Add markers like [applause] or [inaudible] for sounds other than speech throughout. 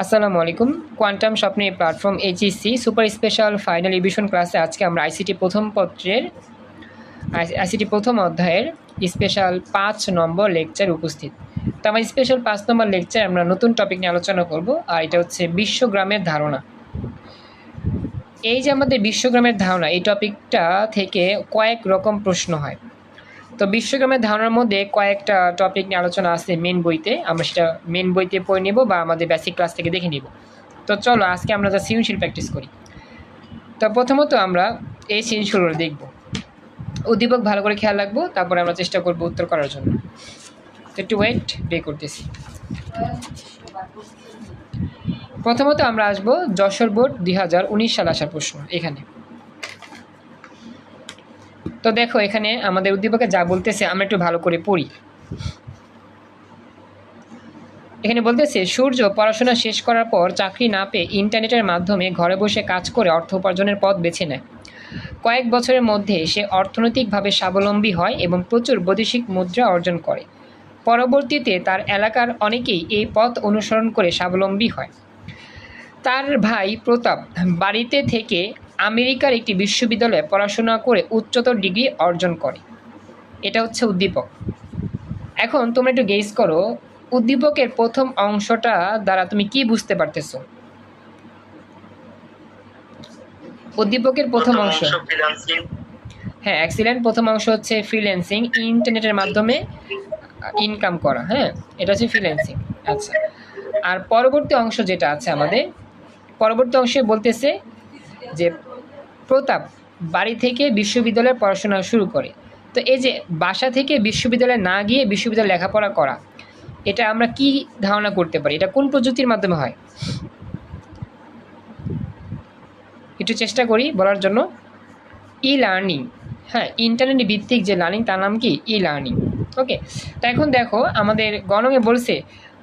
আসসালামু আলাইকুম। কোয়ান্টাম স্বপ্নের platform HSC super special final revision ক্লাসে আজকে আমরা আইসিটি প্রথম পত্রের আইসিটি প্রথম অধ্যায়ের স্পেশাল পাঁচ নম্বর লেকচার উপস্থিত। তো আমার স্পেশাল পাঁচ নম্বর লেকচার আমরা নতুন টপিক নিয়ে আলোচনা করব, আর এটা হচ্ছে বিশ্বগ্রামের ধারণা। এই যে আমাদের বিশ্বগ্রামের ধারণা, এই টপিকটা থেকে কয়েক রকম প্রশ্ন হয়। তো বিশ্বগ্রামের ধারণার মধ্যে কয়েকটা টপিক নিয়ে আলোচনা আছে মেন বইতে। আমরা সেটা মেন বইতে পড়ে নেব বা আমাদের বেসিক ক্লাস থেকে দেখে নিব। তো চলো, আজকে আমরা যা সৃজনশীল প্র্যাকটিস করি। তো প্রথমত আমরা এই সৃজনশীলগুলো দেখব। উদ্দীপক ভালো করে খেয়াল রাখব, তারপরে আমরা চেষ্টা করব উত্তর করার জন্য। তো একটু ওয়েট পে করতেছি। প্রথমত আমরা আসব যশোর বোর্ড দুই সাল আসার প্রশ্ন, এখানে। তো দেখো, এখানে আমাদের উদ্দীপকে যা বলতেছে, আমরা একটু ভালো করে পড়ি। এখানে বলতেছে, সূর্য পড়াশোনা শেষ করার পর চাকরি না পেয়ে ইন্টারনেটের মাধ্যমে ঘরে বসে কাজ করে অর্থ উপার্জনের পথ বেছে নেয়। কয়েক বছরের মধ্যে সে অর্থনৈতিকভাবে স্বাবলম্বী হয় এবং প্রচুর বৈদেশিক মুদ্রা অর্জন করে। পরবর্তীতে তার এলাকার অনেকেই এই পথ অনুসরণ করে স্বাবলম্বী হয়। তার ভাই প্রতাপ বাড়িতে থেকে আমেরিকার একটি বিশ্ববিদ্যালয়ে পড়াশোনা করে উচ্চতর ডিগ্রি অর্জন করে। এটা হচ্ছে উদ্দীপক। এখন তোমরা একটু গেস করো উদ্দীপকের প্রথম অংশটা দ্বারা তুমি কি বুঝতে পারতেছো? উদ্দীপকের প্রথম অংশ। হ্যাঁ অ্যাক্সিলেন্ট প্রথম অংশ হচ্ছে ফ্রিল্যান্সিং ইন্টারনেটের মাধ্যমে ইনকাম করা হ্যাঁ? এটা হচ্ছে ফ্রিল্যান্সিং আচ্ছা। আর পরবর্তী অংশ যেটা আছে আমাদের পরবর্তী অংশে বলতেছে যে প্রতাপ বাড়ি থেকে বিশ্ববিদ্যালয়ে পড়াশোনা শুরু করে। তো এই যে বাসা থেকে বিশ্ববিদ্যালয়ে না গিয়ে বিশ্ববিদ্যালয়ে লেখাপড়া করা, এটা আমরা কি ধারণা করতে পারি? এটা কোন প্রযুক্তির মাধ্যমে হয়? একটু চেষ্টা করি বলার জন্য। ই লার্নিং হ্যাঁ ইন্টারনেট ভিত্তিক যে লার্নিং, তার নাম কি? ই লার্নিং ওকে, তা এখন দেখো আমাদের গণকে বলছে,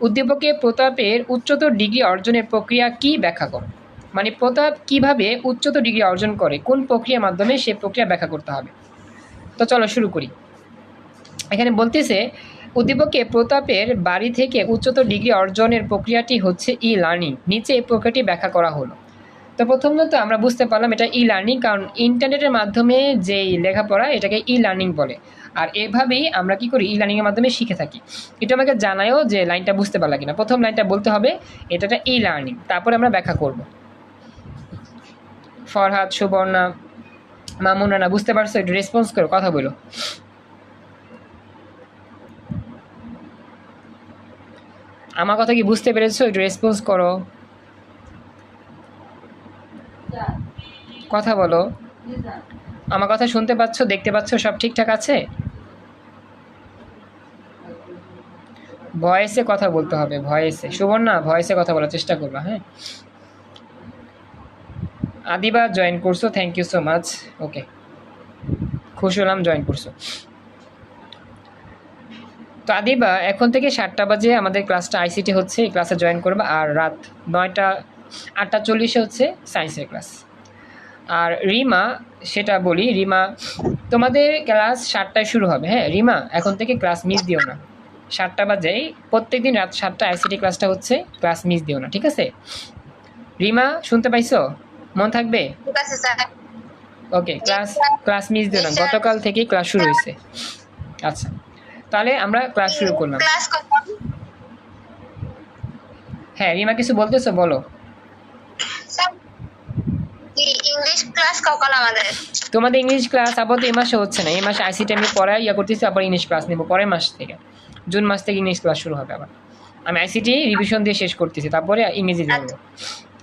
উদ্দীপকে প্রতাপের উচ্চতর ডিগ্রি অর্জনের প্রক্রিয়া কি ব্যাখ্যা করো? মানে প্রতাপ কীভাবে উচ্চতর ডিগ্রি অর্জন করে, কোন প্রক্রিয়ার মাধ্যমে সে প্রক্রিয়া ব্যাখ্যা করতে হবে। তো চলো শুরু করি। এখানে বলতেছে, উদ্দীপকে প্রতাপের বাড়ি থেকে উচ্চতর ডিগ্রি অর্জনের প্রক্রিয়াটি হচ্ছে ই লার্নিং নিচে এই প্রক্রিয়াটি ব্যাখ্যা করা হলো। তো প্রথমত আমরা বুঝতে পারলাম এটা ই লার্নিং কারণ ইন্টারনেটের মাধ্যমে যেই লেখাপড়া এটাকে ই লার্নিং বলে। আর এভাবেই আমরা কি করি ই লার্নিংয়ের মাধ্যমে শিখে থাকি। এটা আমাকে জানায়ও যে লাইনটা বুঝতে পারলা কিনা। প্রথম লাইনটা বলতে হবে এটা ই লার্নিং তারপরে আমরা ব্যাখ্যা করব। ফরহাদ, সুবর্ণা, মামুন না বুঝতে পারছ? একটু রেসপন্স করো, কথা বলো। আমার কথা কি বুঝতে পেরেছ? একটু রেসপন্স করো। কথা বলো। আমার কথা শুনতে পাচ্ছ? দেখতে পাচ্ছ? সব ঠিকঠাক আছে? ভয়েসে কথা বলতে হবে, ভয়েসে। সুবর্ণা, ভয়েসে কথা বলার চেষ্টা করবা হ্যাঁ? আদিবা জয়েন করছ thank you so much okay খুশি হলাম জয়েন করছ। তো আদিবা, এখন থেকে সাতটা বাজে, আমাদের ক্লাসটা আইসিটি হচ্ছে, এই ক্লাসে জয়েন করবে, আর রাত নয়টা, আটটা চল্লিশে হচ্ছে সায়েন্সের ক্লাস আর রিমা, সেটা বলি, রিমা, তোমাদের ক্লাস সাতটায় শুরু হবে হ্যাঁ? রিমা, এখন থেকে ক্লাস মিস দিও না। সাতটা বাজেই প্রত্যেক দিন রাত সাতটা আইসিটি ক্লাসটা হচ্ছে ক্লাস মিস দিও না, ঠিক আছে? রিমা, শুনতে পাইছো? মন থাকবে? ওকে ক্লাস ক্লাস মিস দিও না। গতকাল থেকেই ক্লাস শুরু হয়েছে। আচ্ছা তাহলে আমরা ক্লাস শুরু করলাম। হ্যাঁ রিমা কিছু বলতেছো? বলো। ইংলিশ ক্লাস কখন আমাদের? তোমাদের ইংলিশ ক্লাস আপাতত এই মাসে হচ্ছে না। এই মাসে আইসিটি আমি পড়াই ইয়া করতেছি আবার ইংলিশ ক্লাস নেব পরের মাস থেকে। জুন মাস থেকে ইংলিশ ক্লাস শুরু হবে আবার। আমি আইসিটি রিভিশন দিয়ে শেষ করতেছি তারপরে ইংরেজি দেবো।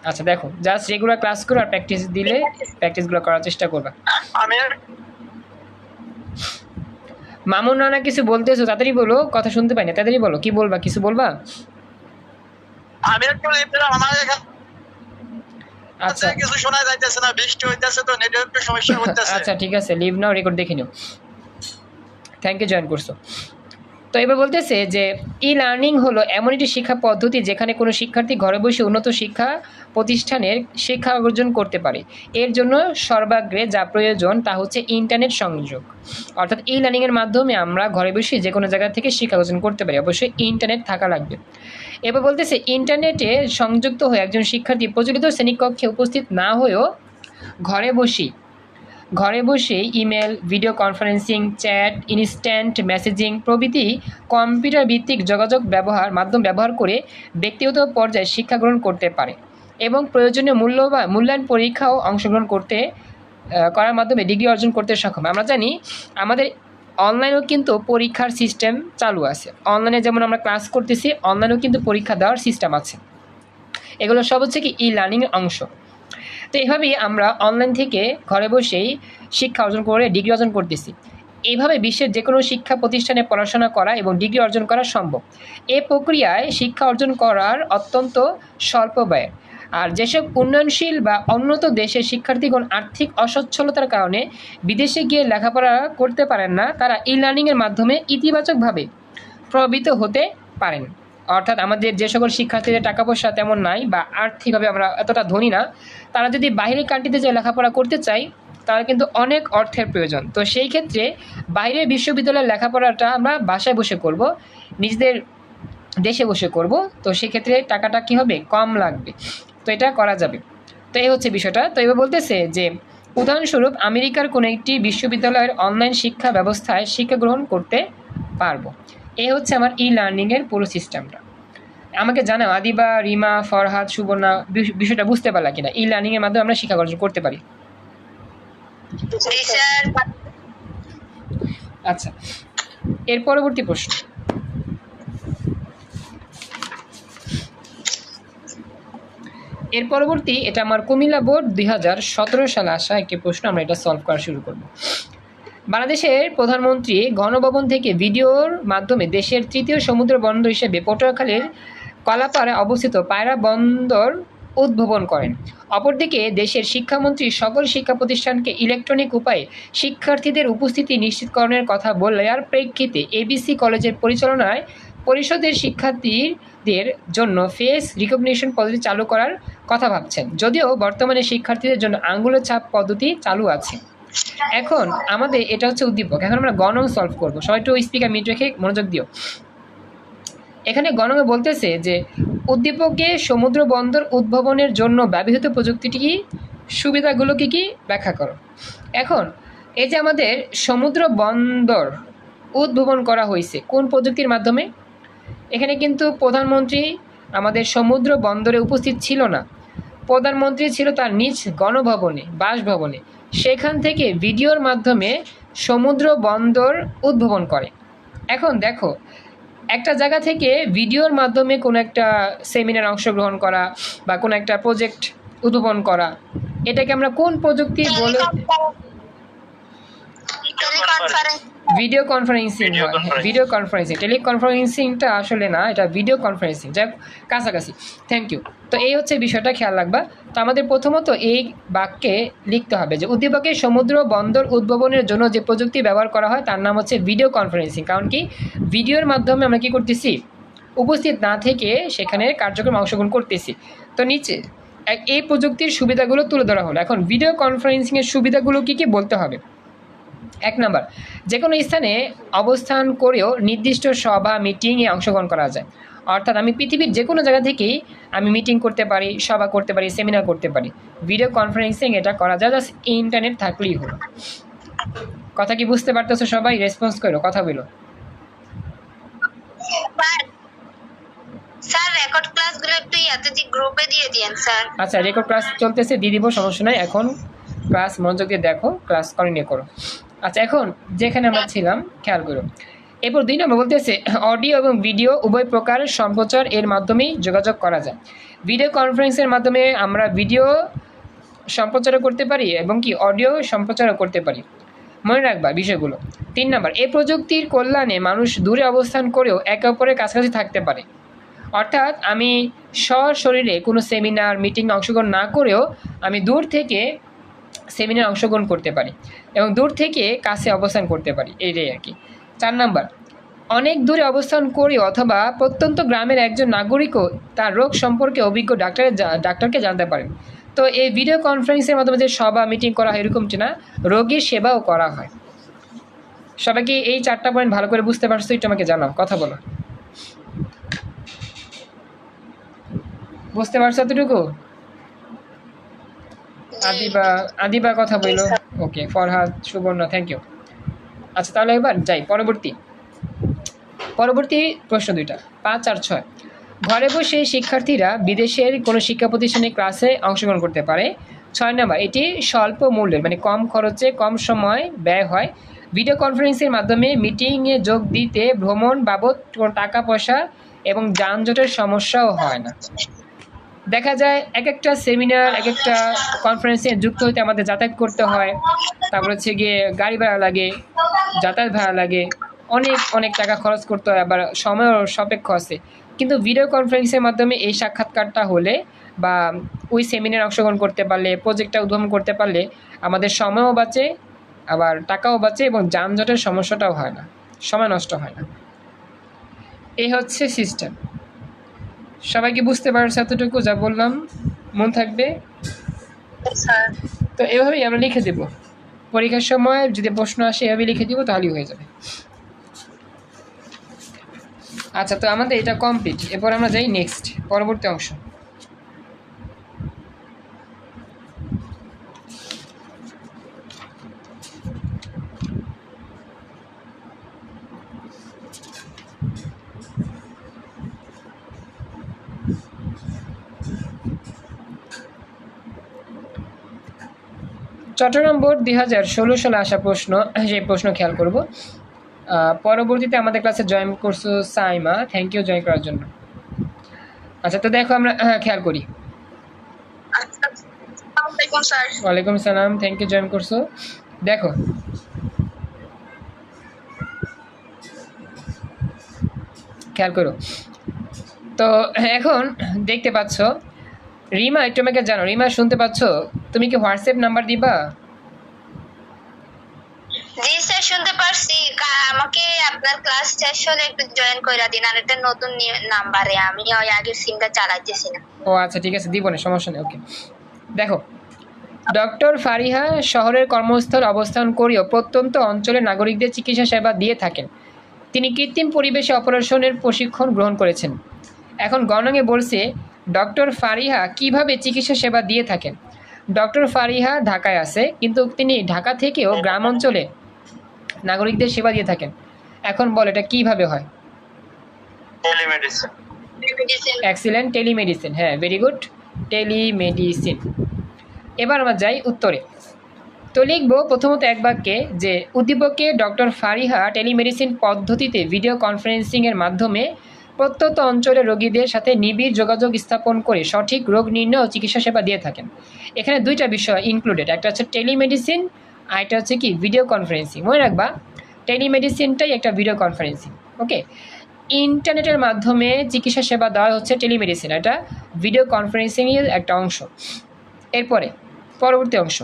আচ্ছা দেখো জাস্ট রেগুলার ক্লাস করো আর প্র্যাকটিস দিলে প্র্যাকটিসগুলো করার চেষ্টা করবা। আমি মামুন রানা কিছু বলতেছো তাড়াতাড়ি বলো কথা শুনতে পাই না তাড়াতাড়ি বলো কি বলবা কিছু বলবা? আমি একটু আমার আচ্ছা। কিছু শোনা যাইতেছে না বৃষ্টি হইতেছে তো নেটওয়ার্ক একটু সমস্যা [laughs] হইতেছে। আচ্ছা ঠিক আছে লিভ নাও রেকর্ড দেখে নিও। থ্যাংক ইউ জয়েন করছ। তো এবার বলতেছে যে ই লার্নিং হলো এমন একটি শিক্ষা পদ্ধতি যেখানে কোনো শিক্ষার্থী ঘরে বসে উন্নত শিক্ষা প্রতিষ্ঠানের শিক্ষা অর্জন করতে পারে। এর জন্য সর্বাগ্রে যা প্রয়োজন তা হচ্ছে ইন্টারনেট সংযোগ। অর্থাৎ ই লার্নিংয়ের মাধ্যমে আমরা ঘরে বসে যে কোনো জায়গা থেকে শিক্ষা অর্জন করতে পারি। অবশ্যই ইন্টারনেট থাকা লাগবে। এবার বলতেছে ইন্টারনেটে সংযুক্ত হয়ে একজন শিক্ষার্থী প্রচলিত শ্রেণীকক্ষে উপস্থিত না হয়েও ঘরে বসেই ঘরে বসে email, video conferencing, chat instant messaging প্রভৃতি কম্পিউটার ভিত্তিক যোগাযোগ ব্যবহার, মাধ্যম ব্যবহার করে ব্যক্তিগত পর্যায়ে শিক্ষা গ্রহণ করতে পারে এবং প্রয়োজনীয় মূল্যবান মূল্যায়ন পরীক্ষাও অংশগ্রহণ করতে করার মাধ্যমে ডিগ্রি অর্জন করতে সক্ষম। আমরা জানি আমাদের অনলাইনেও কিন্তু পরীক্ষার সিস্টেম চালু আছে। অনলাইনে যেমন আমরা ক্লাস করতেছি অনলাইনেও কিন্তু পরীক্ষা দেওয়ার সিস্টেম আছে। এগুলো সব হচ্ছে কি ই লার্নিংয়ের অংশ। তো এইভাবেই আমরা অনলাইন থেকে ঘরে বসেই শিক্ষা অর্জন করে ডিগ্রি অর্জন করতেছি। এইভাবে বিশ্বের যে কোনো শিক্ষা প্রতিষ্ঠানে পড়াশোনা করা এবং ডিগ্রি অর্জন করা সম্ভব। এ প্রক্রিয়ায় শিক্ষা অর্জন করার অত্যন্ত স্বল্প ব্যয়। আর যেসব উন্নয়নশীল বা উন্নত দেশের শিক্ষার্থীগণ আর্থিক অসচ্ছলতার কারণে বিদেশে গিয়ে লেখাপড়া করতে পারেন না, তারা ই লার্নিংয়ের মাধ্যমে ইতিবাচকভাবে প্রভাবিত হতে পারেন। অর্থাৎ আমাদের যে সকল শিক্ষার্থীদের টাকা পয়সা তেমন নাই বা আর্থিকভাবে আমরা এতটা ধনী না, তারা যদি বাইরের কান্ট্রিতে যে লেখাপড়া করতে চায়, তাহলে কিন্তু অনেক অর্থের প্রয়োজন। তো সেই ক্ষেত্রে বাইরের বিশ্ববিদ্যালয়ের লেখাপড়াটা আমরা বাসায় বসে করব, নিজেদের দেশে বসে করব। তো সেক্ষেত্রে টাকাটা কী হবে? কম লাগবে। তো এটা করা যাবে। তো এই হচ্ছে বিষয়টা। তো এবার বলতেছে যে, উদাহরণস্বরূপ আমেরিকার কোনো একটি বিশ্ববিদ্যালয়ের অনলাইন শিক্ষা ব্যবস্থায় শিক্ষা গ্রহণ করতে পারব। এই হচ্ছে আমার ই লার্নিংয়ের পুরো সিস্টেমটা আমাকে জানাও আদিবা রিমা ফরহাদ সুবর্ণা বিষ- বিষয়টা বুঝতে পারলা কিনা? ই লার্নিংয়ের মাধ্যমে আমরা শিক্ষা অর্জন করতে পারি। আচ্ছা এর পরবর্তী প্রশ্ন। এর পরবর্তী এটা আমার কুমিল্লা বোর্ড দুই হাজার সতেরো সালে আসা একটি প্রশ্ন আমরা এটা সলভ করা শুরু করব। বাংলাদেশের প্রধানমন্ত্রী গণভবন থেকে ভিডিওর মাধ্যমে দেশের তৃতীয় সমুদ্র বন্দর হিসেবে পটুয়াখালীর কলাপাড়ে অবস্থিত পায়রা বন্দর উদ্ভাবন করেন। অপরদিকে দেশের শিক্ষামন্ত্রী সকল শিক্ষা প্রতিষ্ঠানকে ইলেকট্রনিক উপায়ে শিক্ষার্থীদের উপস্থিতি নিশ্চিতকরণের কথা বলার প্রেক্ষিতে এবিসি কলেজের পরিচালনায় পরিষদের শিক্ষার্থীদের জন্য ফেস রিকগনিশন পদ্ধতি চালু করার কথা ভাবছেন। যদিও বর্তমানে শিক্ষার্থীদের জন্য আঙ্গুলের ছাপ পদ্ধতি চালু আছে। এখন আমাদের এটা হচ্ছে উদ্দীপক। এখন আমরা গণং সলভ করব। সবাই একটু স্পিকার মিট রেখে মনোযোগ দিও। এখানে গণকে বলতেছে যে, উদ্দীপকে সমুদ্র বন্দর উদ্ভাবনের জন্য ব্যবহৃত প্রযুক্তিটি কি? সুবিধাগুলো কি কি? ব্যাখ্যা করো। এখন, এই যে আমাদের সমুদ্র বন্দর উদ্ভাবন করা হয়েছে, কোন প্রযুক্তির মাধ্যমে? এখানে কিন্তু প্রধানমন্ত্রী আমাদের সমুদ্র বন্দরে উপস্থিত ছিল না। প্রধানমন্ত্রী ছিল তার নিজ গণভবনে, বাসভবনে। সেখান থেকে ভিডিওর মাধ্যমে সমুদ্র বন্দর উদ্ভাবন করে। এখন দেখো একটা জায়গা থেকে ভিডিওর মাধ্যমে কোনো একটা সেমিনার অংশগ্রহণ করা বা কোনো একটা প্রজেক্ট উদ্ভাবন করা এটাকে আমরা কোন প্রযুক্তি বলে ভিডিও কনফারেন্সিং হয়। ভিডিও কনফারেন্সিং টেলিকনফারেন্সিংটা আসলে না এটা ভিডিও কনফারেন্সিং যাই হোক, কাছাকাছি। থ্যাংক ইউ তো এই হচ্ছে বিষয়টা খেয়াল রাখবা। তো আমাদের প্রথমত এই বাক্যে লিখতে হবে যে উদ্দীপকে সমুদ্র বন্দর উদ্ভাবনের জন্য যে প্রযুক্তি ব্যবহার করা হয় তার নাম হচ্ছে ভিডিও কনফারেন্সিং কারণ কি? ভিডিওর মাধ্যমে আমরা কি করতেছি? উপস্থিত না থেকে সেখানে কার্যক্রম অংশগ্রহণ করতেছি। তো নিচে এক- এই প্রযুক্তির সুবিধাগুলো তুলে ধরা হলো। এখন ভিডিও কনফারেন্সিংয়ের সুবিধাগুলো কী কী বলতে হবে? এক নম্বর যে কোনো স্থানে অবস্থান করেও নির্দিষ্ট সভা মিটিংয়ে অংশগ্রহণ করা যায়। অর্থাৎ আমি পৃথিবীর যে কোনো জায়গা থেকেই আমি মিটিং করতে পারি সভা করতে পারি সেমিনার করতে পারি। ভিডিও কনফারেন্সিং এটা করা যায় জাস্ট ইন্টারনেট থাকলেই হলো। কথা কি বুঝতে পারতেছো সবাই? রেসপন্স করো কথা বলো। স্যার স্যার রেকর্ড ক্লাসগুলো একটু ইয়াতে গ্রুপে দিয়ে দিয়েন স্যার আচ্ছা রেকর্ড ক্লাস চলতেছে দিয়ে দিব সমস্যা নাই। এখন ক্লাস মনোযোগ দিয়ে দেখো ক্লাস কন্টিনিউ করো। আচ্ছা এখন যেখানে আমরা ছিলাম খেয়াল করো। এরপর দুই নম্বর বলতেছে অডিও এবং ভিডিও উভয় প্রকার সম্প্রচার এর মাধ্যমেই যোগাযোগ করা যায়। ভিডিও কনফারেন্সের মাধ্যমে আমরা ভিডিও সম্প্রচারও করতে পারি এবং কি অডিও সম্প্রচারও করতে পারি। মনে রাখবা বিষয়গুলো। তিন নম্বর এই প্রযুক্তির কল্যাণে মানুষ দূরে অবস্থান করেও একে অপরের কাছাকাছি থাকতে পারে। অর্থাৎ আমি সশরীরে কোনো সেমিনার মিটিং অংশগ্রহণ না করেও আমি দূর থেকে সেমিনার অংশগ্রহণ করতে পারি। এবং দূর থেকে কাছে অবস্থান করতে পারি, এইটাই আর কি। চার নাম্বার, অনেক দূরে অবস্থান করি অথবা প্রত্যন্ত গ্রামের একজন নাগরিকও তার রোগ সম্পর্কে অভিজ্ঞ ডাক্তারের ডাক্তারকে জানতে পারেন। তো এই ভিডিও কনফারেন্সের মাধ্যমে যে সভা মিটিং করা হয় এরকমটি না রোগীর সেবাও করা হয়। সবাই কি এই চারটা পয়েন্ট ভালো করে বুঝতে পারছ? একটু আমাকে জানাও, কথা বলো। বুঝতে পারছ এতটুকু? আদিবা আদিবা কথা বলল। ওকে ফরহাদ সুবর্ণ থ্যাংক ইউ আচ্ছা তাহলে এবার যাই, পরবর্তী। পরবর্তী প্রশ্ন দুইটা, পাঁচ আর ছয়। ঘরে বসে শিক্ষার্থীরা বিদেশের কোনো শিক্ষা প্রতিষ্ঠানে ক্লাসে অংশগ্রহণ করতে পারে। ছয় নম্বর, এটি স্বল্প মূল্যের মানে কম খরচে, কম সময় ব্যয় হয়। ভিডিও কনফারেন্সের মাধ্যমে মিটিংয়ে যোগ দিতে ভ্রমণ বাবদ কোনো টাকা পয়সা এবং যানজটের সমস্যাও হয় না। দেখা যায় এক একটা সেমিনার এক একটা কনফারেন্সে যুক্ত হতে আমাদের যাতায়াত করতে হয়। তারপর হচ্ছে গিয়ে গাড়ি ভাড়া লাগে, যাতায়াত ভাড়া লাগে, অনেক অনেক টাকা খরচ করতে হয়, আবার সময়ও সাপেক্ষ আছে। কিন্তু ভিডিও কনফারেন্সের মাধ্যমে এই সাক্ষাৎকারটা হলে বা ওই সেমিনার অংশগ্রহণ করতে পারলে প্রজেক্টটা উদ্ভাবন করতে পারলে আমাদের সময়ও বাঁচে, আবার টাকাও বাঁচে এবং যানজটের সমস্যাটাও হয় না, সময় নষ্ট হয় না। এই হচ্ছে সিস্টেম সবাই কি বুঝতে পারছে এতটুকু যা বললাম? মন থাকবে? তো এভাবেই আমরা লিখে দেব। পরীক্ষার সময় যদি প্রশ্ন আসে এভাবে লিখে দিব তাহলেই হয়ে যাবে। আচ্ছা তো আমাদের এটা কমপ্লিট এরপর আমরা যাই নেক্সট পরবর্তী অংশ। চট্টগ্রাম বোর্ড দুই হাজার ষোলো সালে আসা প্রশ্ন সেই প্রশ্ন খেয়াল করব। পরবর্তীতে আমাদের ক্লাসে জয়েন করছ সাইমা। থ্যাংক ইউ জয়েন করার জন্য। আচ্ছা তো দেখো আমরা হ্যাঁ, খেয়াল করি। আচ্ছা ওয়ালাইকুম সালাম থ্যাংক ইউ জয়েন করছ। দেখো। খেয়াল করো। তো এখন দেখতে পাচ্ছ রিমা একটু আমাকে জানো রিমা শুনতে পাচ্ছ? তুমি কি হোয়াটসঅ্যাপ নাম্বার দিবা? জি স্যার শুনতে পারছি। আমাকে আপনার ক্লাস শেষ হলে একটু জয়েন কইরা দিন আর একটা নতুন নাম্বারে। আমি ওই আগের সিমটা চালাইতেছি না। ও আচ্ছা ঠিক আছে দিব না সমস্যা নেই ওকে দেখো ডক্টর ফারিহা শহরের কর্মস্থল অবস্থান করেও প্রত্যন্ত অঞ্চলের নাগরিকদের চিকিৎসা সেবা দিয়ে থাকেন। তিনি কৃত্রিম পরিবেশে অপারেশনের প্রশিক্ষণ গ্রহণ করেছেন। এখন গণঙে বলছে ডক্টর ফারিহা কীভাবে চিকিৎসা সেবা দিয়ে থাকেন? ডক্টর ফারিহা ঢাকায় আছে কিন্তু তিনি ঢাকা থেকেও গ্রাম অঞ্চলে নাগরিকদের সেবা দিয়ে থাকেন। এখন বল এটা কীভাবে হয়? টেলিমেডিসিন এক্সিলেন্ট টেলিমেডিসিন হ্যাঁ ভেরি গুড টেলিমেডিসিন এবার আমরা যাই উত্তরে। তো লিখব প্রথমত এক বাক্যে যে উদ্দীপকে ডক্টর ফারিহা টেলিমেডিসিন পদ্ধতিতে ভিডিও কনফারেন্সিংয়ের মাধ্যমে প্রত্যন্ত অঞ্চলের রোগীদের সাথে নিবিড় যোগাযোগ স্থাপন করে সঠিক রোগ নির্ণয় ও চিকিৎসা সেবা দিয়ে থাকেন। এখানে দুইটা বিষয় ইনক্লুডেড একটা হচ্ছে টেলিমেডিসিন আর একটা হচ্ছে কি ভিডিও কনফারেন্সিং মনে রাখবা টেলিমেডিসিনটাই একটা ভিডিও কনফারেন্সিং ওকে ইন্টারনেটের মাধ্যমে চিকিৎসা সেবা দেওয়া হচ্ছে টেলিমেডিসিন এটা ভিডিও কনফারেন্সিংয়ের একটা অংশ। এরপরে, পরবর্তী অংশ।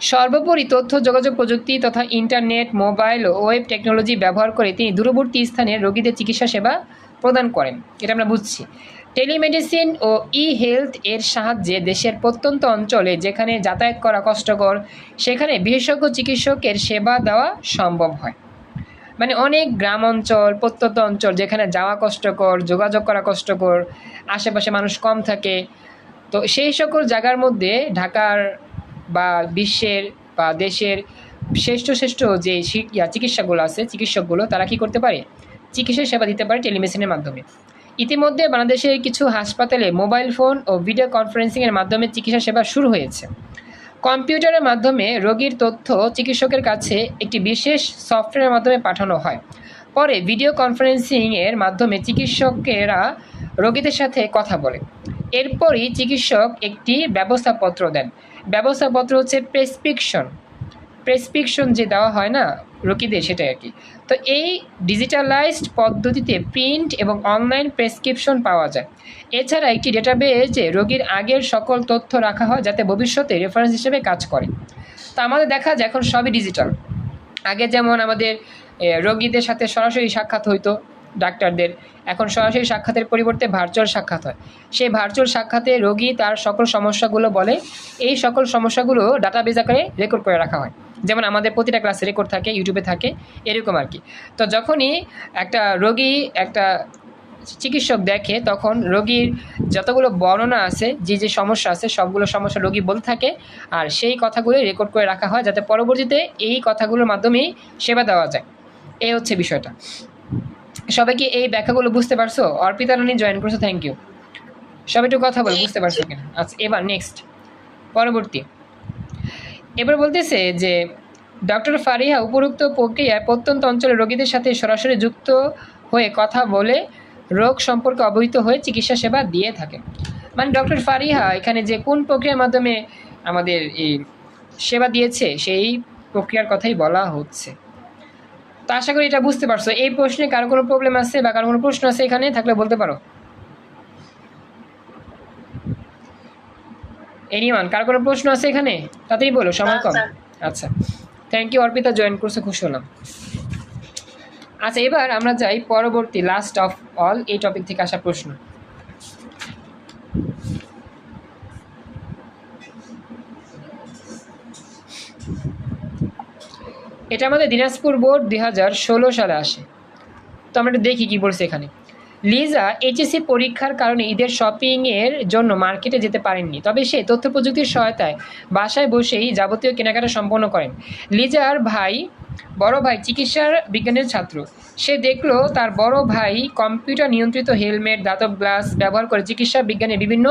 সর্বোপরি তথ্য, যোগাযোগ প্রযুক্তি তথা ইন্টারনেট মোবাইল ও ওয়েব টেকনোলজি ব্যবহার করে তিনি দূরবর্তী স্থানে রোগীদের চিকিৎসা সেবা প্রদান করেন। এটা আমরা বুঝছি। টেলিমেডিসিন ও ই হেলথ এর সাহায্যে দেশের প্রত্যন্ত অঞ্চলে যেখানে যাতায়াত করা কষ্টকর, সেখানে বিশেষজ্ঞ চিকিৎসকের সেবা দেওয়া সম্ভব হয়। মানে অনেক গ্রাম অঞ্চল, প্রত্যন্ত অঞ্চল যেখানে যাওয়া কষ্টকর, যোগাযোগ করা কষ্টকর, আশেপাশে মানুষ কম থাকে। তো সেই সকল জায়গার মধ্যে ঢাকার বা বিশ্বের বা দেশের শ্রেষ্ঠ শ্রেষ্ঠ যে চিকিৎসাগুলো আছে, চিকিৎসকগুলো তারা কি করতে পারে? চিকিৎসা সেবা দিতে পারে টেলিমেডিসিনের মাধ্যমে। ইতিমধ্যে বাংলাদেশের কিছু হাসপাতালে মোবাইল ফোন ও ভিডিও কনফারেন্সিংয়ের মাধ্যমে চিকিৎসা সেবা শুরু হয়েছে। কম্পিউটারের মাধ্যমে রোগীর তথ্য চিকিৎসকের কাছে একটি বিশেষ সফটওয়্যারের মাধ্যমে পাঠানো হয়। পরে ভিডিও কনফারেন্সিংয়ের মাধ্যমে চিকিৎসকেরা রোগীদের সাথে কথা বলে। এরপরই চিকিৎসক একটি ব্যবস্থাপত্র দেন। ব্যবস্থাপত্র হচ্ছে প্রেসক্রিপশন। প্রেসক্রিপশন যে দেওয়া হয় না, রোগীদের সেটাই আর কি। তো এই ডিজিটালাইজড পদ্ধতিতে প্রিন্ট এবং অনলাইন প্রেসক্রিপশন পাওয়া যায়। এছাড়া একটি ডেটাবেজে রোগীর আগের সকল তথ্য রাখা হয় যাতে ভবিষ্যতে রেফারেন্স হিসেবে কাজ করে। তো আমাদের দেখা যায় এখন সবই ডিজিটাল আগে যেমন আমাদের রোগীদের সাথে সরাসরি সাক্ষাৎ হইতো, ডাক্তারদের। এখন সরাসরি সাক্ষাতের পরিবর্তে ভার্চুয়াল সাক্ষাৎ হয়। সেই ভার্চুয়াল সাক্ষাতে রোগী তার সকল সমস্যাগুলো বলে। এই সকল সমস্যাগুলো ডাটাবেজ আকারে রেকর্ড করে রাখা হয়। যেমন আমাদের প্রতিটা ক্লাসে রেকর্ড থাকে ইউটিউবে থাকে এরকম আর কি। তো যখনই একটা রোগী একটা চিকিৎসক দেখে তখন রোগীর যতগুলো বর্ণনা আছে যে যে সমস্যা আছে সবগুলো সমস্যা রোগী বলতে থাকে আর সেই কথাগুলো রেকর্ড করে রাখা হয় যাতে পরবর্তীতে এই কথাগুলোর মাধ্যমেই সেবা দেওয়া যায়। এই হচ্ছে বিষয়টা। সবাই কি এই ব্যাখ্যাগুলো বুঝতে পারছ? অর্পিতা রানী জয়েন করছ থ্যাংক ইউ সবাই একটু কথা বলো বুঝতে পারছ কিনা? আচ্ছা এবার নেক্সট পরবর্তী। এবার বলতেছে যে, ডক্টর ফারিহা উপরোক্ত প্রক্রিয়ায় প্রত্যন্ত অঞ্চলের রোগীদের সাথে সরাসরি যুক্ত হয়ে কথা বলে রোগ সম্পর্কে অবহিত হয়ে চিকিৎসা সেবা দিয়ে থাকে। মানে ডক্টর ফারিহা এখানে যে কোন প্রক্রিয়ার মাধ্যমে আমাদের এই সেবা দিয়েছে, সেই প্রক্রিয়ার কথাই বলা হচ্ছে। তো আশা করি এটা বুঝতে পারছ। এই প্রশ্নে কারও কোনো প্রবলেম আছে বা কারও কোনো প্রশ্ন আছে এখানে থাকলে বলতে পারো। এনিওয়ান কার কোনো প্রশ্ন আছে এখানে? তাড়াতাড়ি বলো সময় কম। আচ্ছা। থ্যাংক ইউ অর্পিতা জয়েন করছে খুশি হলাম আচ্ছা এবার আমরা যাই পরবর্তী লাস্ট অফ অল এই টপিক থেকে আসা প্রশ্ন। এটা আমাদের দিনাজপুর বোর্ড দুই হাজার ষোলো সালে আসে। তো আমরা একটু দেখি কি বলছে এখানে। লিজা এইচএসসি পরীক্ষার কারণে ঈদের শপিংয়ের জন্য মার্কেটে যেতে পারেননি। তবে সে তথ্য প্রযুক্তির সহায়তায় বাসায় বসেই যাবতীয় কেনাকাটা সম্পন্ন করেন। লিজার ভাই, বড় ভাই চিকিৎসার বিজ্ঞানের ছাত্র। সে দেখল তার বড় ভাই কম্পিউটার নিয়ন্ত্রিত হেলমেট দাতব গ্লাস ব্যবহার করে চিকিৎসা বিজ্ঞানের বিভিন্ন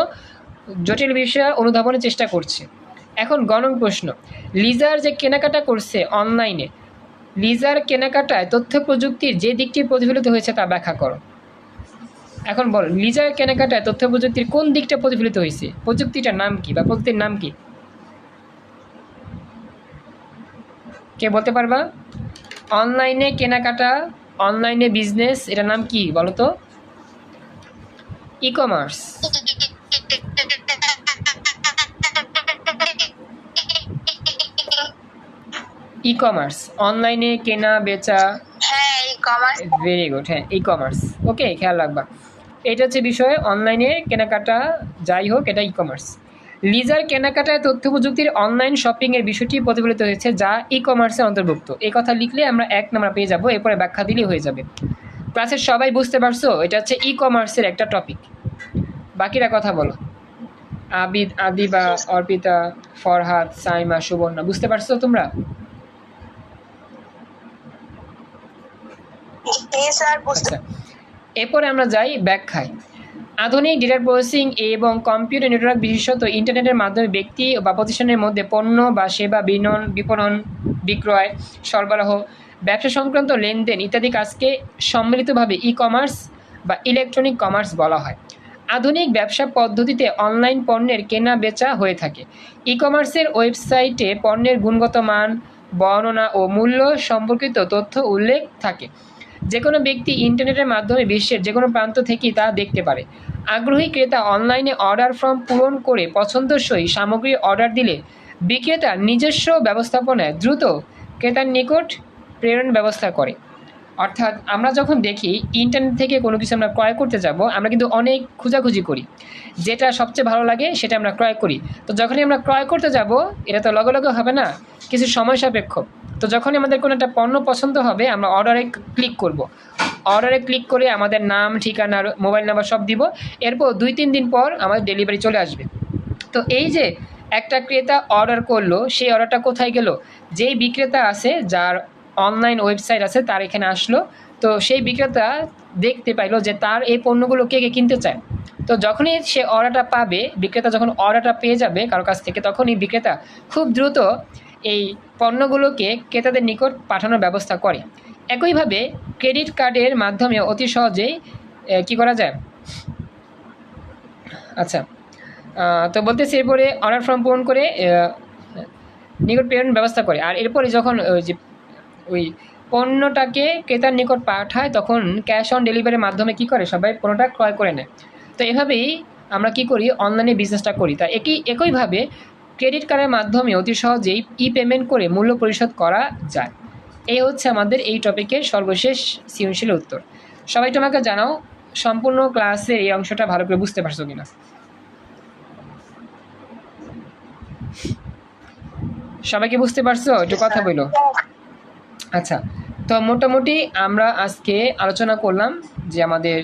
জটিল বিষয় অনুধাবনের চেষ্টা করছে। এখন গণন প্রশ্ন লিজার যে কেনাকাটা করছে অনলাইনে লিজার কেনাকাটায় তথ্য প্রযুক্তির যে দিকটি প্রতিফলিত হয়েছে তা ব্যাখ্যা করো। এখন বল লিজার কেনাকাটায় তথ্য প্রযুক্তির কোন দিকটা প্রতিফলিত হয়েছে? প্রযুক্তিটার নাম কি বা প্রযুক্তির নাম কি? কে বলতে পারবা? অনলাইনে কেনাকাটা অনলাইনে বিজনেস এটার নাম কি বলো তো? ই কমার্স ই কমার্স অনলাইনে কেনা বেচা। হ্যাঁ ভেরি গুড হ্যাঁ ই কমার্স ওকে খেয়াল রাখবা। এটা হচ্ছে বিষয় অনলাইনে কেনাকাটা যাই হোক এটা ই কমার্স লিজার কেনাকাটায় তথ্য প্রযুক্তির অনলাইন শপিংয়ের বিষয়টি প্রতিফলিত হয়েছে যা ই কমার্সের অন্তর্ভুক্ত। এই কথা লিখলে আমরা এক নাম্বার পেয়ে যাব এরপরে ব্যাখ্যা দিলেই হয়ে যাবে। ক্লাসের সবাই বুঝতে পারছ এটা হচ্ছে ই কমার্সের একটা টপিক বাকিরা কথা বলো। আবিদ আদিবা অর্পিতা ফরহাদ সাইমা সুবর্ণা বুঝতে পারছ তোমরা? স্যার বুঝতে আচ্ছা। এরপরে আমরা যাই ব্যাখ্যায়। আধুনিক ডেটা প্রসেসিং এবং কম্পিউটার নেটওয়ার্ক বিশেষত ইন্টারনেটের মাধ্যমে ব্যক্তি বা প্রতিষ্ঠানের মধ্যে পণ্য বা সেবা বিনন, বিপণন, বিক্রয়, সরবরাহ, ব্যবসা সংক্রান্ত লেনদেন ইত্যাদি কাজকে সম্মিলিতভাবে ই কমার্স বা ইলেকট্রনিক কমার্স বলা হয়। আধুনিক ব্যবসা পদ্ধতিতে অনলাইন পণ্যের কেনা বেচা হয়ে থাকে। ই কমার্সের ওয়েবসাইটে পণ্যের গুণগত মান, বর্ণনা ও মূল্য সম্পর্কিত তথ্য উল্লেখ থাকে। যে কোনো ব্যক্তি ইন্টারনেটের মাধ্যমে বিশ্বের যে কোনো প্রান্ত থেকেই তা দেখতে পারে। আগ্রহী ক্রেতা অনলাইনে অর্ডার ফর্ম পূরণ করে পছন্দসই সামগ্রী অর্ডার দিলে বিক্রেতা নিজস্ব ব্যবস্থাপনায় দ্রুত ক্রেতার নিকট প্রেরণ ব্যবস্থা করে। অর্থাৎ আমরা যখন দেখি ইন্টারনেট থেকে কোনো কিছু আমরা ক্রয় করতে যাব, আমরা কিন্তু অনেক খোঁজাখুঁজি করি। যেটা সবচেয়ে ভালো লাগে সেটা আমরা ক্রয় করি। তো যখনই আমরা ক্রয় করতে যাব, এটা তো লগে লগে হবে না, কিছু সময় সাপেক্ষ। তো যখনই আমাদের কোনো একটা পণ্য পছন্দ হবে, আমরা অর্ডারে ক্লিক করব। অর্ডারে ক্লিক করে আমাদের নাম, ঠিকানা মোবাইল নাম্বার সব দিব। এরপর দুই, তিন দিন পর আমাদের ডেলিভারি চলে আসবে। তো এই যে একটা ক্রেতা অর্ডার করল, সেই অর্ডারটা কোথায় গেল? যেই বিক্রেতা আছে, যার অনলাইন ওয়েবসাইট আছে, তার এখানে আসলো। তো সেই বিক্রেতা দেখতে পাইলো যে তার এই পণ্যগুলো কে কে কিনতে চায়। তো যখনই সে অর্ডারটা পাবে, বিক্রেতা যখন অর্ডারটা পেয়ে যাবে কারও কাছ থেকে, তখনই বিক্রেতা খুব দ্রুত এই পণ্যগুলোকে ক্রেতাদের নিকট পাঠানোর ব্যবস্থা করে। একইভাবে ক্রেডিট কার্ডের মাধ্যমে অতি সহজেই কি করা যায়? আচ্ছা তো বলতেছি এরপরে অর্ডার ফর্ম পূরণ করে নিকট প্রেরণ ব্যবস্থা করে। আর এরপরে যখন ওই যে ওই পণ্যটাকে ক্রেতার নিকট পাঠায়, তখন ক্যাশ অন ডেলিভারির মাধ্যমে কি করে? সবাই পণ্যটা ক্রয় করে নেয়। তো এভাবেই আমরা কি করি? অনলাইনে বিজনেসটা করি। তা একই, একইভাবে ক্রেডিট কার্ডের মাধ্যমে অতি সহজেই ই পেমেন্ট করে মূল্য পরিশোধ করা যায়। এই হচ্ছে আমাদের এই টপিকের সর্বশেষ সৃজনশীল উত্তর। সবাই তোমাকে জানাও, সম্পূর্ণ ক্লাসের এই অংশটা ভালো করে বুঝতে পারছ কিনা? সবাইকে বুঝতে পারছ? একটু কথা বলো। আচ্ছা তো মোটামুটি আমরা আজকে আলোচনা করলাম যে আমাদের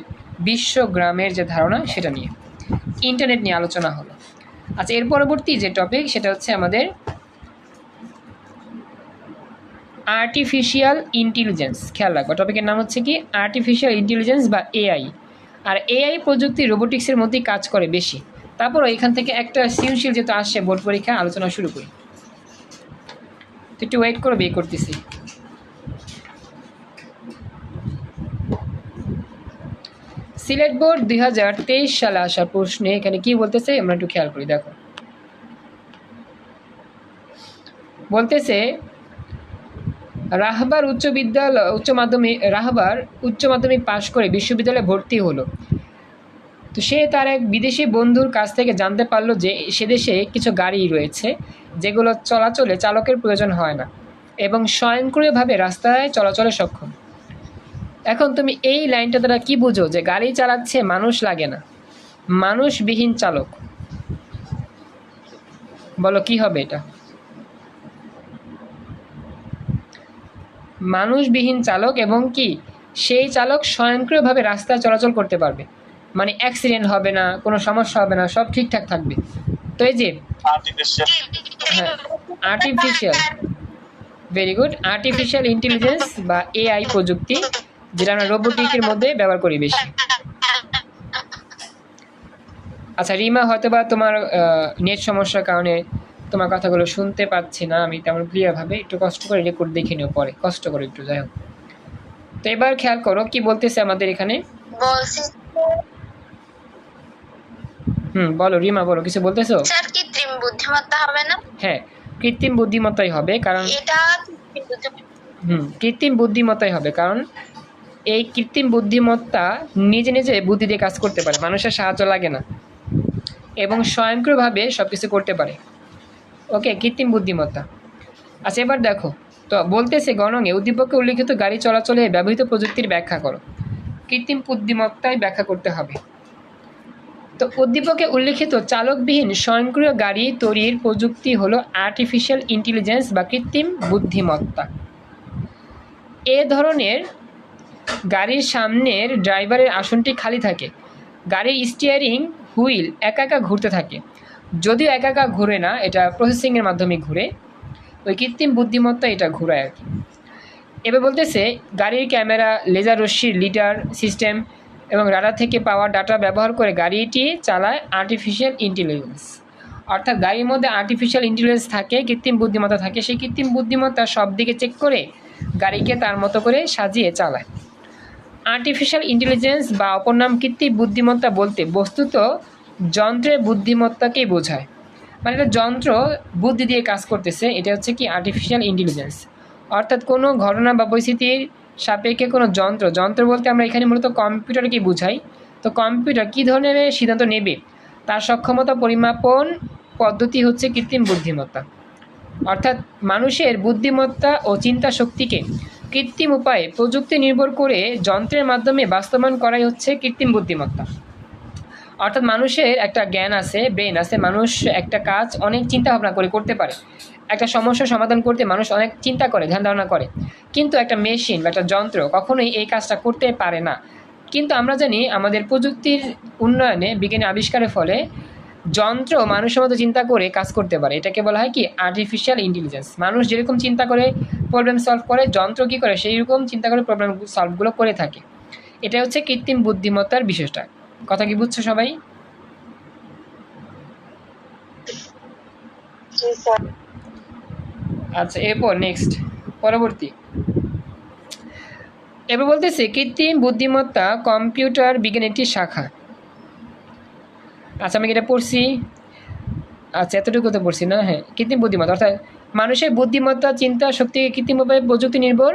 বিশ্বগ্রামের যে ধারণা সেটা নিয়ে। ইন্টারনেট নিয়ে আলোচনা হলো। আচ্ছা এর পরবর্তী যে টপিক সেটা হচ্ছে আমাদের আর্টিফিশিয়াল ইন্টেলিজেন্স খেয়াল রাখব টপিকের নাম হচ্ছে কি? আর্টিফিশিয়াল ইন্টেলিজেন্স বা এআই আর এআই প্রযুক্তি রোবোটিক্সের মধ্যেই কাজ করে বেশি। তারপর এখান থেকে একটা সৃজনশীল যেহেতু আসছে, বোর্ড পরীক্ষা, আলোচনা শুরু করি। একটু ওয়েট করো, বিয়ে করতেছি। সিলেট বোর্ড দুই হাজার তেইশ সালে আসা প্রশ্নে এখানে কি বলতেছে, আমরা একটু খেয়াল করি, দেখো। বলতেছে, রাহবার উচ্চ বিদ্যালয়, উচ্চ মাধ্যমিক, রাহবার উচ্চ মাধ্যমিক পাশ করে বিশ্ববিদ্যালয়ে ভর্তি হলো। তো সে তার এক বিদেশি বন্ধুর কাছ থেকে জানতে পারল যে সে দেশে কিছু গাড়ি রয়েছে, যেগুলো চলাচলে চালকের প্রয়োজন হয় না এবং স্বয়ংক্রিয়ভাবে রাস্তায় চলাচলে সক্ষম। এখন তুমি এই লাইনটা দ্বারা কি বুঝো যে গাড়ি চালাচ্ছে মানুষ লাগে না? মানুষবিহীন চালক। বলো, কি হবে এটা? মানুষবিহীন চালক এবং কি? সেই চালক স্বয়ংক্রিয়ভাবে রাস্তায় চলাচল করতে পারবে। মানে অ্যাক্সিডেন্ট হবে না, কোনো সমস্যা হবে না, সব ঠিকঠাক থাকবে। তো এই যে হ্যাঁ artificial very good artificial intelligence বা এআই প্রযুক্তি যেটা আমরা রোবোটিকের মধ্যে ব্যবহার করি বেশি। আচ্ছা রিমা হয়তো বা তোমার নেট সমস্যার কারণে তোমার কথাগুলো শুনতে পাচ্ছি না আমি তেমন ক্লিয়ারভাবে একটু কষ্ট করে রেকর্ড দেখে নিও পরে কষ্ট করে একটু যাই হোক। তো এবার খেয়াল করো কি বলতেছে আমাদের এখানে? হুম বলো রিমা বলো কিছু বলতেছো? স্যার কৃত্রিম বুদ্ধিমত্তা হবে না? হ্যাঁ কৃত্রিম বুদ্ধিমত্তাই হবে কারণ এটা হুম কৃত্রিম বুদ্ধিমত্তাই হবে কারণ এই কৃত্রিম বুদ্ধিমত্তা নিজে নিজে বুদ্ধি দিয়ে কাজ করতে পারে। মানুষের সাহায্য লাগে না। এবং স্বয়ংক্রিয়ভাবে সব কিছু করতে পারে। ওকে, কৃত্রিম বুদ্ধিমত্তা। আচ্ছা এবার দেখো। তো বলতেছে গণঙে উদ্দীপকে উল্লিখিত গাড়ি চলাচলে ব্যবহৃত প্রযুক্তির ব্যাখ্যা করো। কৃত্রিম বুদ্ধিমত্তাই ব্যাখ্যা করতে হবে। তো উদ্দীপকে উল্লিখিত চালকবিহীন স্বয়ংক্রিয় গাড়ি তৈরির প্রযুক্তি হলো আর্টিফিশিয়াল ইন্টেলিজেন্স বা কৃত্রিম বুদ্ধিমত্তা। এ ধরনের গাড়ির সামনের ড্রাইভারের আসনটি খালি থাকে। গাড়ির স্টিয়ারিং হুইল একা একা ঘুরতে থাকে। যদিও একা একা ঘুরে না, এটা প্রসেসিংয়ের মাধ্যমে ঘুরে। ওই কৃত্রিম বুদ্ধিমত্তা এটা ঘুরায় আর কি। এবার বলতেছে, গাড়ির ক্যামেরা লেজার রশ্মির লিডার সিস্টেম এবং রাডার থেকে পাওয়া ডাটা ব্যবহার করে গাড়িটি চালায় আর্টিফিশিয়াল ইন্টেলিজেন্স অর্থাৎ গাড়ির মধ্যে আর্টিফিশিয়াল ইন্টেলিজেন্স থাকে, কৃত্রিম বুদ্ধিমত্তা থাকে। সেই কৃত্রিম বুদ্ধিমত্তা সব দিকে চেক করে গাড়িকে তার মতো করে সাজিয়ে চালায়। আর্টিফিশিয়াল ইন্টেলিজেন্স বা অপর নাম কৃত্রিম বুদ্ধিমত্তা বলতে বস্তুত যন্ত্রের বুদ্ধিমত্তাকেই বোঝায়। মানে একটা যন্ত্র বুদ্ধি দিয়ে কাজ করতেছে, এটা হচ্ছে কি আর্টিফিশিয়াল ইন্টেলিজেন্স অর্থাৎ কোনো ঘটনা বা পরিস্থিতির সাপেক্ষে কোনো যন্ত্র যন্ত্র বলতে আমরা এখানে মূলত কম্পিউটারকে বুঝাই। তো কম্পিউটার কী ধরনের সিদ্ধান্ত নেবে? তার সক্ষমতা পরিমাপন পদ্ধতি হচ্ছে কৃত্রিম বুদ্ধিমত্তা। অর্থাৎ মানুষের বুদ্ধিমত্তা ও চিন্তা শক্তিকে কৃত্রিম উপায়ে প্রযুক্তি নির্ভর করে যন্ত্রের মাধ্যমে বাস্তবায়ন করাই হচ্ছে কৃত্রিম বুদ্ধিমত্তা। অর্থাৎ মানুষের একটা জ্ঞান আছে ব্রেন আছে, মানুষ একটা কাজ অনেক চিন্তা ভাবনা করে করতে পারে। একটা সমস্যার সমাধান করতে মানুষ অনেক চিন্তা করে ধ্যান ধারণা করে। কিন্তু একটা মেশিন বা একটা যন্ত্র কখনোই এই কাজটা করতে পারে না। কিন্তু আমরা জানি আমাদের প্রযুক্তির উন্নয়নে বিজ্ঞানী আবিষ্কারের ফলে যন্ত্র মানুষের মতো চিন্তা করে কাজ করতে পারে। এটাকে বলা হয় কি? আর্টিফিশিয়াল ইন্টেলিজেন্স মানুষ যেরকম চিন্তা করে প্রবলেম সলভ করে যন্ত্র কী করে? সেই রকম চিন্তা করে প্রবলেম সলভগুলো করে থাকে। এটা হচ্ছে কৃত্রিম বুদ্ধিমত্তার বিশেষটা কথা কি বুঝছ সবাই? আচ্ছা এরপর নেক্সট পরবর্তী। এবার বলতেছে কৃত্রিম বুদ্ধিমত্তা কম্পিউটার বিজ্ঞান একটি শাখা। আচ্ছা আমি এটা পড়ছি। আচ্ছা এতটুকু তো পড়ছি না হ্যাঁ। কৃত্রিম বুদ্ধিমত্তা, অর্থাৎ মানুষের বুদ্ধিমত্তা, চিন্তা শক্তিকে কৃত্রিমভাবে প্রযুক্তি নির্ভর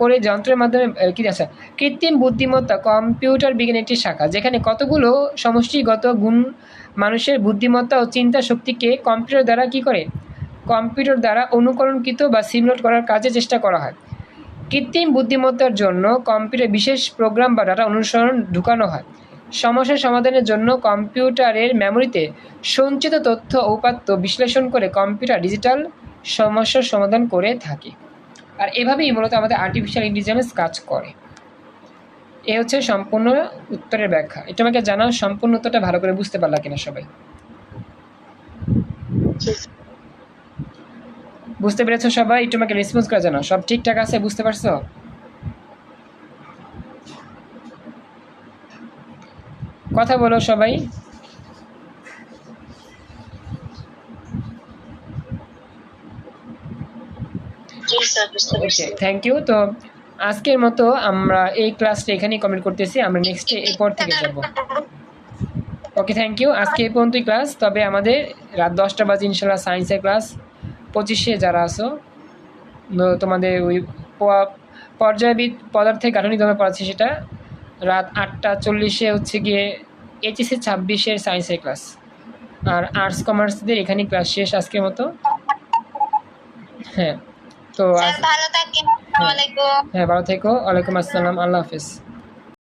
করে যন্ত্রের মাধ্যমে কি আচ্ছা কৃত্রিম বুদ্ধিমত্তা কম্পিউটার বিজ্ঞান একটি শাখা, যেখানে কতগুলো সমষ্টিগত গুণ মানুষের বুদ্ধিমত্তা ও চিন্তা শক্তিকে কম্পিউটার দ্বারা কি করে? কম্পিউটার দ্বারা অনুকরণকৃত বা সিমুলেট করার কাজে চেষ্টা করা হয়। কৃত্রিম বুদ্ধিমত্তার জন্য কম্পিউটার বিশেষ প্রোগ্রাম বা ডাটা অনুসরণ ঢুকানো হয়। সমস্যা সমাধানের জন্য কম্পিউটারের মেমোরিতে সঞ্চিত তথ্য উপাত্ত বিশ্লেষণ করে কম্পিউটার ডিজিটাল সমস্যার সমাধান করে থাকে। আর এভাবেই মূলত আমাদের আর্টিফিশিয়াল ইন্টেলিজেন্স কাজ করে। এ হচ্ছে সম্পূর্ণ উত্তরের ব্যাখ্যা। এটা আমাকে জানাও সম্পূর্ণ উত্তরটা ভালো করে বুঝতে পারলা কিনা সবাই? বুঝতে পেরেছ সবাই? একটু আমাকে রেসপন্স করে জানাও। সব ঠিকঠাক আছে? বুঝতে পারছ? কথা বলো সবাই। ওকে থ্যাংক ইউ তো আজকের মতো আমরা এই ক্লাসটা এখানেই কমেন্ট করতেছি আমরা নেক্সট এরপর থেকে যাব। ওকে থ্যাংক ইউ আজকে এই পর্যন্তই ক্লাস তবে আমাদের রাত দশটা বাজে ইনশাল্লাহ সায়েন্সের ক্লাস পঁচিশে যারা আসো তোমাদের ওই পর্যায়বিদ পদার্থের গাঠনিক ধর্মে পড়াচ্ছি সেটা রাত আটটা চল্লিশে হচ্ছে গিয়ে এইচএসসি ছাব্বিশের সায়েন্সের ক্লাস। আর আর্টস কমার্সদের এখানে ক্লাস শেষ আজকের মতো। হ্যাঁ তো আলাইকুম। হ্যাঁ ভালো থেকো। ওয়ালাইকুম আসসালাম। আল্লাহ হাফিজ।